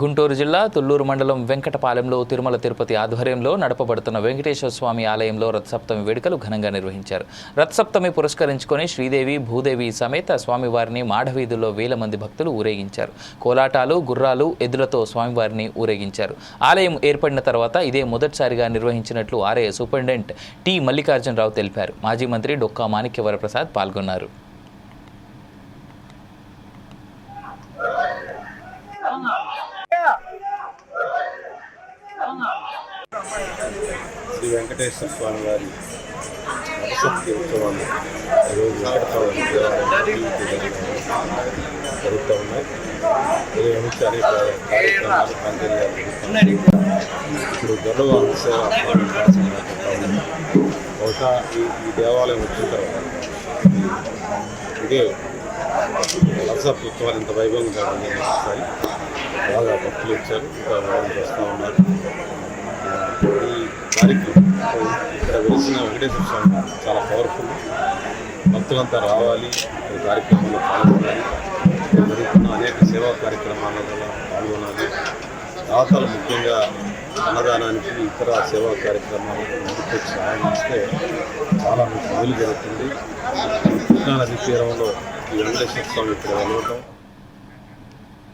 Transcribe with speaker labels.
Speaker 1: గుంటూరు జిల్లా తుళ్ళూరు మండలం వెంకటపాలెంలో తిరుమల తిరుపతి ఆధ్వర్యంలో నడపబడుతున్న వెంకటేశ్వర స్వామి ఆలయంలో రథసప్తమి వేడుకలు ఘనంగా నిర్వహించారు. రథసప్తమి పురస్కరించుకొని శ్రీదేవి భూదేవి సమేత స్వామివారిని మాఢవీధుల్లో వేల మంది భక్తులు ఊరేగించారు. కోలాటాలు గుర్రాలు ఎద్దులతో స్వామివారిని ఊరేగించారు. ఆలయం ఏర్పడిన తర్వాత ఇదే మొదటిసారిగా నిర్వహించినట్లు ఆలయ సూపరింటెండెంట్ టి మల్లికార్జునరావు తెలిపారు. మాజీ మంత్రి డొక్కా మాణిక్యవరప్రసాద్ పాల్గొన్నారు.
Speaker 2: శ్రీ వెంకటేశ్వర స్వామి వారి నరసప్తి ఉత్సవాలు ఈరోజు వెంకటపాలెం జరుగుతూ ఉన్నాయి ఉదయం నుంచి అనేక కార్యక్రమాలు పనిచేయాలి ఇప్పుడు గొడవ సేవ బహుశా ఈ ఈ దేవాలయం వచ్చిన తర్వాత ఇదే నరసప్తి ఉత్సవాలు ఇంత వైభవంగా నిర్వహిస్తాయి బాగా భక్తులు ఇచ్చారు ఇంకా బాగా వస్తూ ఉన్నారు ఈ కార్యక్రమం ఇక్కడ వెలిసిన వెంకటేశ్వర స్వామి చాలా పవర్ఫుల్ భక్తులంతా రావాలి. ఈ కార్యక్రమంలో పాల్గొనాలి. జరుగుతున్న అనేక సేవా కార్యక్రమాలలో పాల్గొనాలి. దాతలు ముఖ్యంగా అన్నదానానికి ఇతర సేవా కార్యక్రమాలకు ముందుకు సహాయం ఇస్తే చాలా మంచి మేలు జరుగుతుంది. కృష్ణానది తీరంలో ఈ వెంకటేశ్వర స్వామి ఇక్కడ వెళ్ళడం